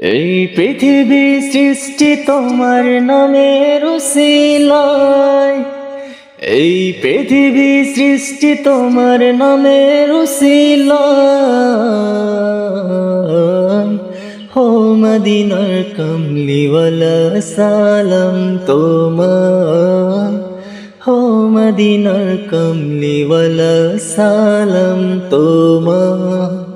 এই পৃথিবী সৃষ্টি তোমার নামের উসিলায় এই পৃথিবী সৃষ্টি তোমার নামের উসিলায় হো মদিনার কমলিওয়ালা, সালাম তোমার। হো মদিনার কমলিওয়ালা, সালাম তোমার।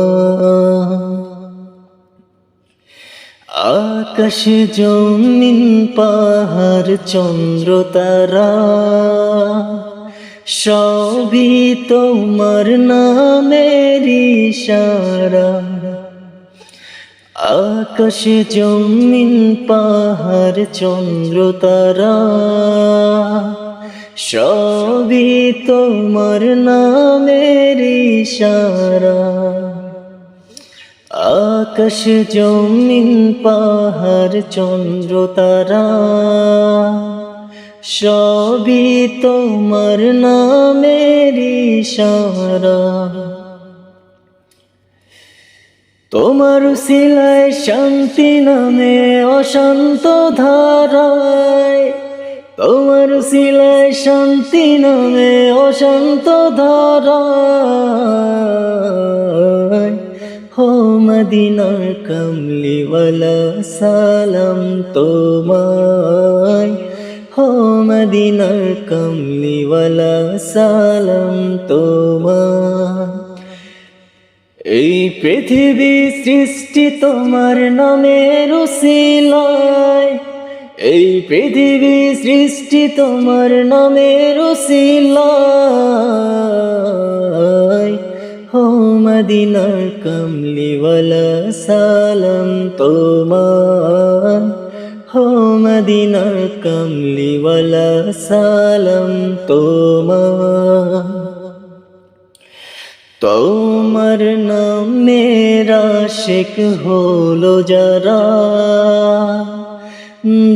আকাশ জমিন, পাহাড়, চন্দ্র, তারা। সবই তোমার নামের ইশারা। আকাশ জমিন, পাহাড়, চন্দ্র, তারা। সবই তোমার নামের ইশারা। আকাশ জমিন, পাহাড়, চন্দ্র, তারা। সবই তোমার নামের ইশারা। তোমার শিলায় শান্তি নামে অশান্ত ধারায়। তোমার শিলায় শান্তি নামে অশান্ত ধারায়। হো মদিনার কমলিওয়ালা সালাম তোমায় হো মদিনার কমলিওয়ালা সালাম তোমায় এই পৃথিবী সৃষ্টি তোমার নামের উসিলায় এই পৃথিবী সৃষ্টি তোমার নামের উসিলায় হো মদিনার কমলিওয়ালা সালাম তোমার হো মদিনার কমলিওয়ালা সালাম তোমার তোমার নামের শেখ হলো যারা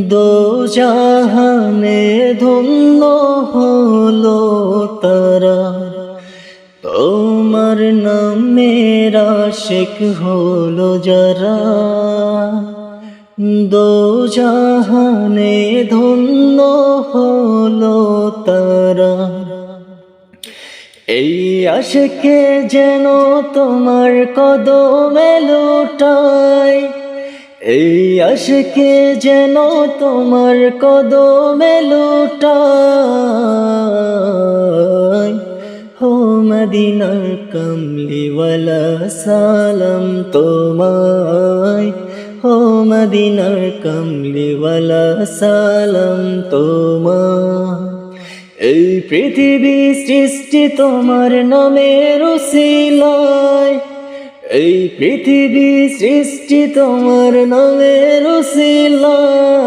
দো জাহানে ধন্য হলো তোমার নামের শেখ হলো যারা। দো জাহানে ধন্য হলো তারা। এই আশকে যেন তোমার কদমে লুটাই। এই আশকে যেন তোমার কদমে লুটাই। হো মদিনার কমলিওয়ালা সালাম তোমায়। হো মদিনার কমলিওয়ালা সালাম তোমায়। এই পৃথিবী সৃষ্টি তোমার নামের উসিলায় এই পৃথিবী সৃষ্টি তোমার নামের উসিলায়